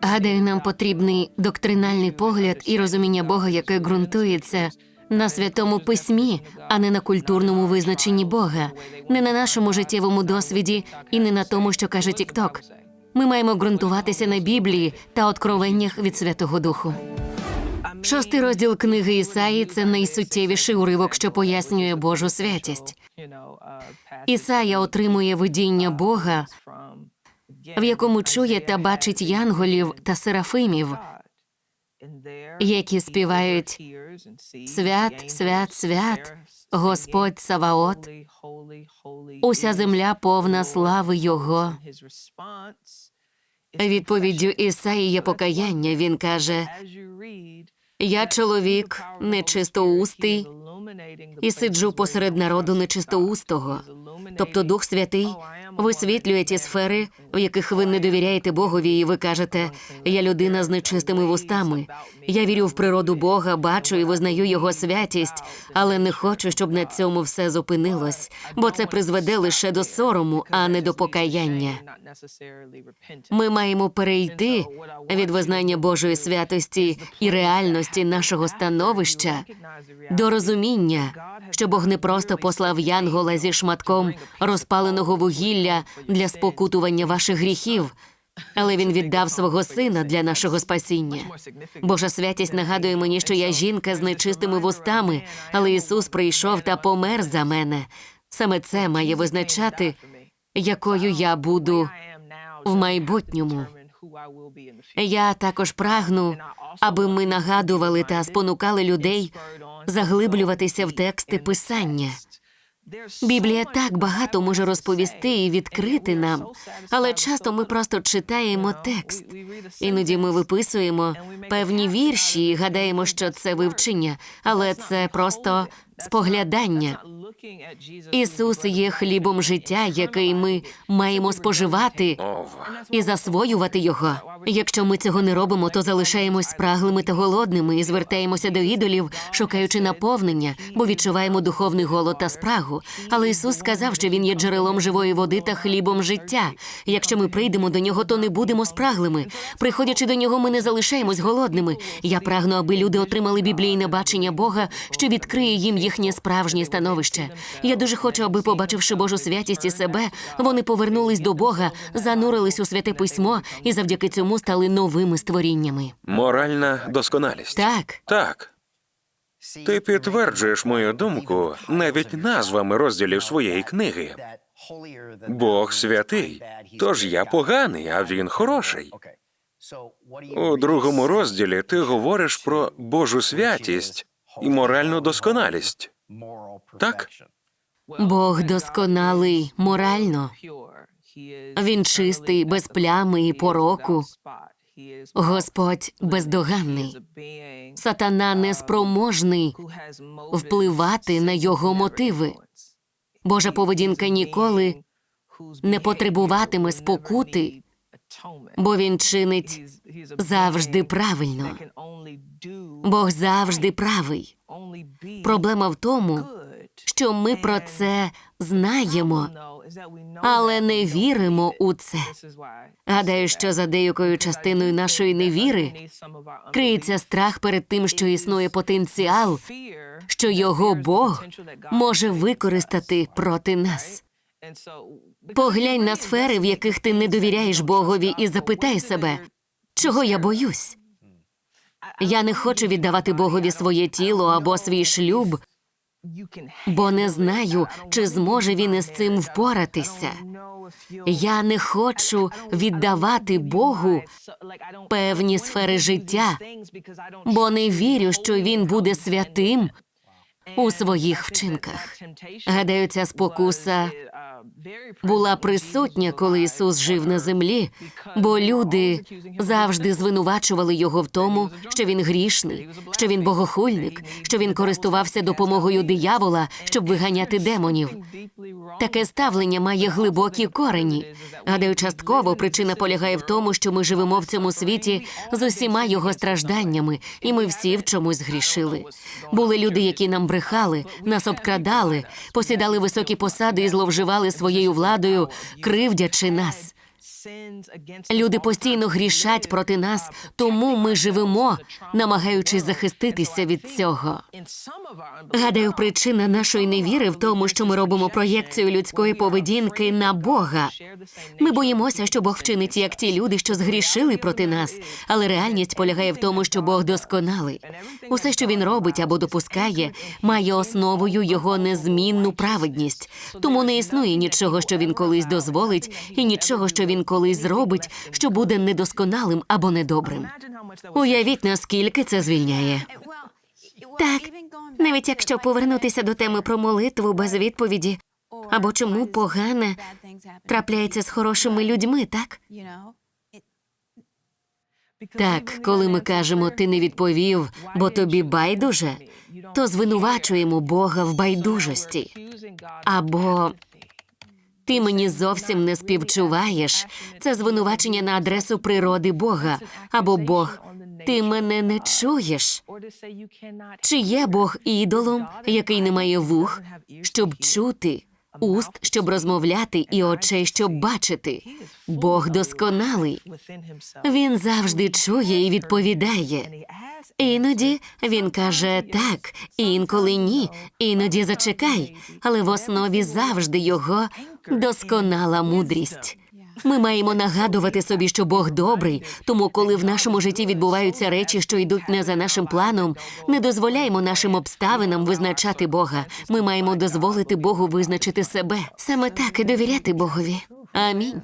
Гадаю, нам потрібний доктринальний погляд і розуміння Бога, яке ґрунтується на святому письмі, а не на культурному визначенні Бога, не на нашому життєвому досвіді і не на тому, що каже Тікток. Ми маємо ґрунтуватися на Біблії та откровеннях від Святого Духу. Шостий розділ книги Ісаї це найсуттєвіший уривок, що пояснює Божу святість. Ісая отримує видіння Бога, в якому чує та бачить янголів та серафимів, які співають Свят, свят, свят, Господь Саваот, уся земля повна слави Його. Відповіддю Ісаї є покаяння. Він каже: Я чоловік нечистоустий і сиджу посеред народу нечистоустого. Тобто Дух Святий висвітлює ті сфери, в яких ви не довіряєте Богові, і ви кажете, я людина з нечистими вустами. Я вірю в природу Бога, бачу і визнаю його святість, але не хочу, щоб на цьому все зупинилось, бо це призведе лише до сорому, а не до покаяння. Ми маємо перейти від визнання Божої святості і реальності нашого становища до розуміння, що Бог не просто послав Янгола зі шматком розпаленого вугілля для спокутування ваших гріхів, але він віддав свого сина для нашого спасіння. Божа святість нагадує мені, що я жінка з нечистими вустами, але Ісус прийшов та помер за мене. Саме це має визначати, якою я буду в майбутньому. Я також прагну, аби ми нагадували та спонукали людей заглиблюватися в тексти писання. Біблія так багато може розповісти і відкрити нам, але часто ми просто читаємо текст. Іноді ми виписуємо певні вірші і гадаємо, що це вивчення, але це просто споглядання. Ісус є хлібом життя, який ми маємо споживати і засвоювати його. Якщо ми цього не робимо, то залишаємось спраглими та голодними і звертаємося до ідолів, шукаючи наповнення, бо відчуваємо духовний голод та спрагу. Але Ісус сказав, що Він є джерелом живої води та хлібом життя. Якщо ми прийдемо до нього, то не будемо спраглими. Приходячи до нього, ми не залишаємось голодними. Я прагну, аби люди отримали біблійне бачення Бога, що відкриє їм їхнє справжнє становище. Я дуже хочу, аби, побачивши Божу святість і себе, вони повернулись до Бога, занурились у святе письмо і завдяки цьому стали новими створіннями. Моральна досконалість. Так, Так. Ти підтверджуєш мою думку навіть назвами розділів своєї книги. Бог святий, тож я поганий, а він хороший. У другому розділі ти говориш про Божу святість і моральну досконалість. Так? Бог досконалий морально. Він чистий, без плями і пороку. Господь бездоганний. Сатана неспроможний впливати на його мотиви. Божа поведінка ніколи не потребуватиме спокути, бо він чинить завжди правильно. Бог завжди правий. Проблема в тому, що ми про це знаємо, але не віримо у це. Гадаю, що за деякою частиною нашої невіри криється страх перед тим, що існує потенціал, що його Бог може використати проти нас. Поглянь на сфери, в яких ти не довіряєш Богові, і запитай себе, чого я боюсь. Я не хочу віддавати Богові своє тіло або свій шлюб, бо не знаю, чи зможе він із цим впоратися. Я не хочу віддавати Богу певні сфери життя, бо не вірю, що він буде святим у своїх вчинках. Гадаю, ця спокуса була присутня, коли Ісус жив на землі, бо люди завжди звинувачували його в тому, що він грішний, що він богохульник, що він користувався допомогою диявола, щоб виганяти демонів. Таке ставлення має глибокі корені. Гадаю, частково причина полягає в тому, що ми живемо в цьому світі з усіма його стражданнями, і ми всі в чомусь грішили. Були люди, які нам брехали, нас обкрадали, посідали високі посади і зловживали своєю владою, кривдячи нас. Люди постійно грішать проти нас, тому ми живемо, намагаючись захиститися від цього. Гадаю, причина нашої невіри в тому, що ми робимо проєкцію людської поведінки на Бога. Ми боїмося, що Бог вчинить як ті люди, що згрішили проти нас, але реальність полягає в тому, що Бог досконалий. Усе, що він робить або допускає, має основою його незмінну праведність. Тому не існує нічого, що він колись дозволить, і нічого, що він колись зробить, що буде недосконалим або недобрим. Уявіть, наскільки це звільняє. Так, навіть якщо повернутися до теми про молитву без відповіді, Або чому погане трапляється з хорошими людьми, так? Так, коли ми кажемо ти не відповів, бо тобі байдуже, то звинувачуємо Бога в байдужості. Або ти мені зовсім не співчуваєш. Це звинувачення на адресу природи Бога. Або Бог, ти мене не чуєш. Чи є Бог ідолом, який не має вух, щоб чути, уст, щоб розмовляти, і очей, щоб бачити? Бог досконалий. Він завжди чує і відповідає. Іноді він каже так, інколи ні, іноді зачекай, але в основі завжди його досконала мудрість. Ми маємо нагадувати собі, що Бог добрий, тому коли в нашому житті відбуваються речі, що йдуть не за нашим планом, не дозволяємо нашим обставинам визначати Бога. Ми маємо дозволити Богу визначити себе. Саме так і довіряти Богові. Амінь.